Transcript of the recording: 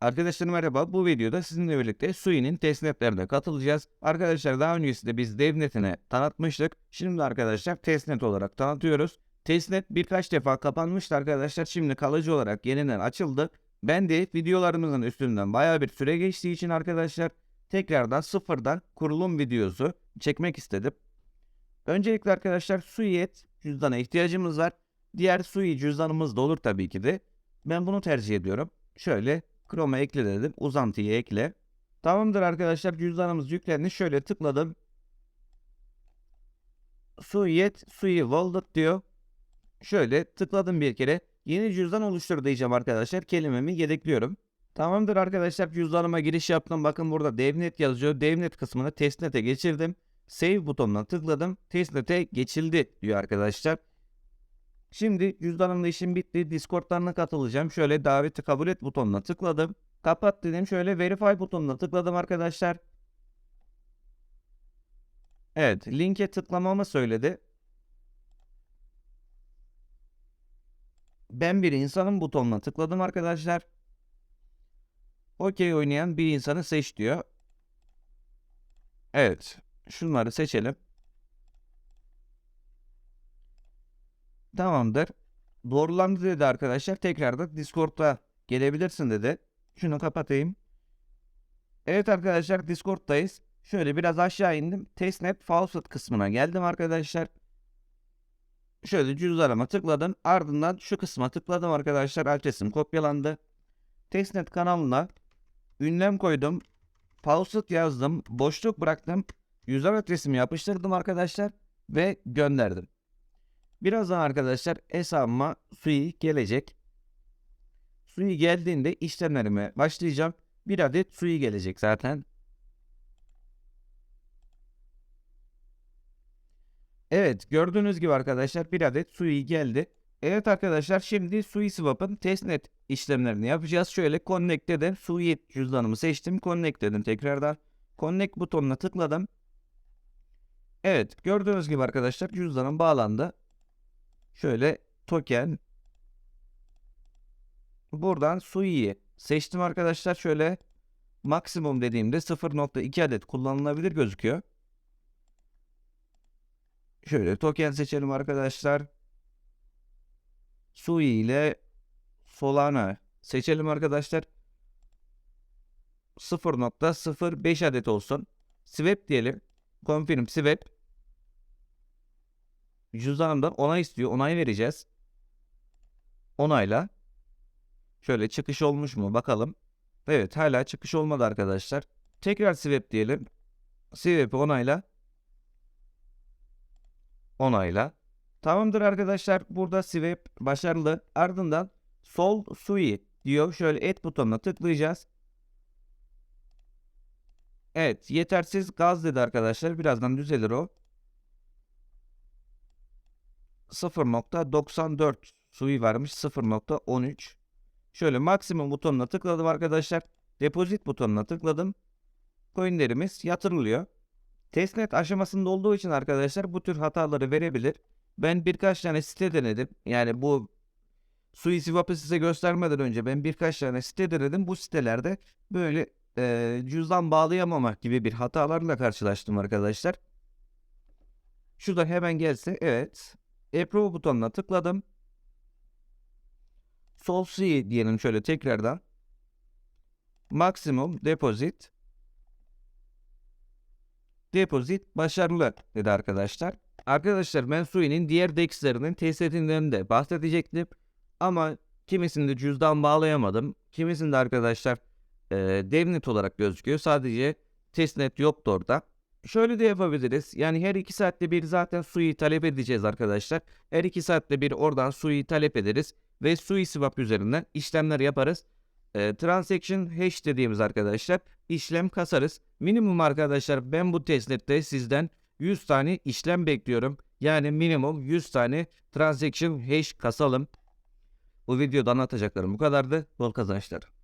Arkadaşlar merhaba. Bu videoda sizinle birlikte Sui'nin testnetlerine katılacağız. Arkadaşlar daha öncesinde biz devnetine tanıtmıştık. Şimdi arkadaşlar testnet olarak tanıtıyoruz. Testnet birkaç defa kapanmıştı arkadaşlar. Şimdi kalıcı olarak yeniden açıldı. Ben de videolarımızın üstünden baya bir süre geçtiği için arkadaşlar tekrardan sıfırdan kurulum videosu çekmek istedim. Öncelikle arkadaşlar Sui'et cüzdana ihtiyacımız var. Diğer Sui cüzdanımız da olur tabii ki de. Ben bunu tercih ediyorum. Şöyle Chrome'a ekle dedim. Uzantıyı ekle. Tamamdır arkadaşlar cüzdanımız yüklendi. Şöyle tıkladım. Suiyet, Sui Wallet diyor. Şöyle tıkladım bir kere. Yeni cüzdan oluştur diyeceğim arkadaşlar. Kelimemi yedekliyorum. Tamamdır arkadaşlar cüzdanıma giriş yaptım. Bakın burada devnet yazıyor. Devnet kısmını testnet'e geçirdim. Save butonuna tıkladım. Testnet'e geçildi diyor arkadaşlar. Şimdi cüzdanımda işim bitti. Discord'larına katılacağım. Şöyle daveti kabul et butonuna tıkladım. Kapat dedim. Şöyle verify butonuna tıkladım arkadaşlar. Evet, linke tıklamamı söyledi. Ben bir insanın butonuna tıkladım arkadaşlar. Okey oynayan bir insanı seç diyor. Evet, şunları seçelim. Tamamdır. Doğrulandı dedi arkadaşlar. Tekrardan Discord'a gelebilirsin dedi. Şunu kapatayım. Evet arkadaşlar Discord'dayız. Şöyle biraz aşağı indim. Testnet Faucet kısmına geldim arkadaşlar. Şöyle cüzdanıma tıkladım. Ardından şu kısma tıkladım arkadaşlar. Adresim kopyalandı. Testnet kanalına ünlem koydum. Faucet yazdım. Boşluk bıraktım. Yüzden adresimi yapıştırdım arkadaşlar. Ve gönderdim. Birazdan arkadaşlar hesabıma Sui gelecek. Sui geldiğinde işlemlerime başlayacağım. Bir adet Sui gelecek zaten. Evet gördüğünüz gibi arkadaşlar bir adet Sui geldi. Evet arkadaşlar şimdi Sui Swap'ın testnet işlemlerini yapacağız. Şöyle Connect dedim. Sui cüzdanımı seçtim. Connect dedim tekrardan. Connect butonuna tıkladım. Evet gördüğünüz gibi arkadaşlar cüzdanım bağlandı. Şöyle token buradan Sui'yi seçtim arkadaşlar. Şöyle maksimum dediğimde 0.2 adet kullanılabilir gözüküyor. Şöyle token seçelim arkadaşlar. Sui ile Solana seçelim arkadaşlar. 0.05 adet olsun. Swap diyelim. Confirm swap. Cüzdanımdan onay istiyor. Onay vereceğiz. Onayla. Şöyle çıkış olmuş mu bakalım. Evet hala çıkış olmadı arkadaşlar. Tekrar swap diyelim. Swap'i onayla. Onayla. Tamamdır arkadaşlar. Burada swap başarılı. Ardından sol sui diyor. Şöyle et butonuna tıklayacağız. Evet yetersiz gaz dedi arkadaşlar. Birazdan düzelir o. 0.94 suyu vermiş 0.13. Şöyle maksimum butonuna tıkladım arkadaşlar. Depozit butonuna tıkladım. Coinlerimiz yatırılıyor. Testnet aşamasında olduğu için arkadaşlar bu tür hataları verebilir. Ben birkaç tane site denedim. Yani bu Sui Swap'ı size göstermeden önce ben birkaç tane site denedim. Bu sitelerde böyle e, cüzdan bağlayamamak gibi bir hatalarla karşılaştım arkadaşlar. Şurada hemen gelse evet. Approve butonuna tıkladım. Sol C diyelim şöyle tekrardan. Maximum deposit. Deposit başarılı dedi arkadaşlar. Arkadaşlar ben Sui'nin diğer dexlerinin testinden de bahsedecektim. Ama kimisinde cüzdan bağlayamadım. Kimisinde arkadaşlar e, devnet olarak gözüküyor. Sadece testnet yoktu orada. Şöyle de yapabiliriz. Yani her 2 saatte bir zaten suyu talep edeceğiz arkadaşlar. Her 2 saatte bir oradan suyu talep ederiz. Ve sui swap üzerinden işlemler yaparız. E, transaction hash dediğimiz arkadaşlar işlem kasarız. Minimum arkadaşlar ben bu testnette sizden 100 tane işlem bekliyorum. Yani minimum 100 tane transaction hash kasalım. Bu videoda anlatacaklarım bu kadardı. Bol kazançlar.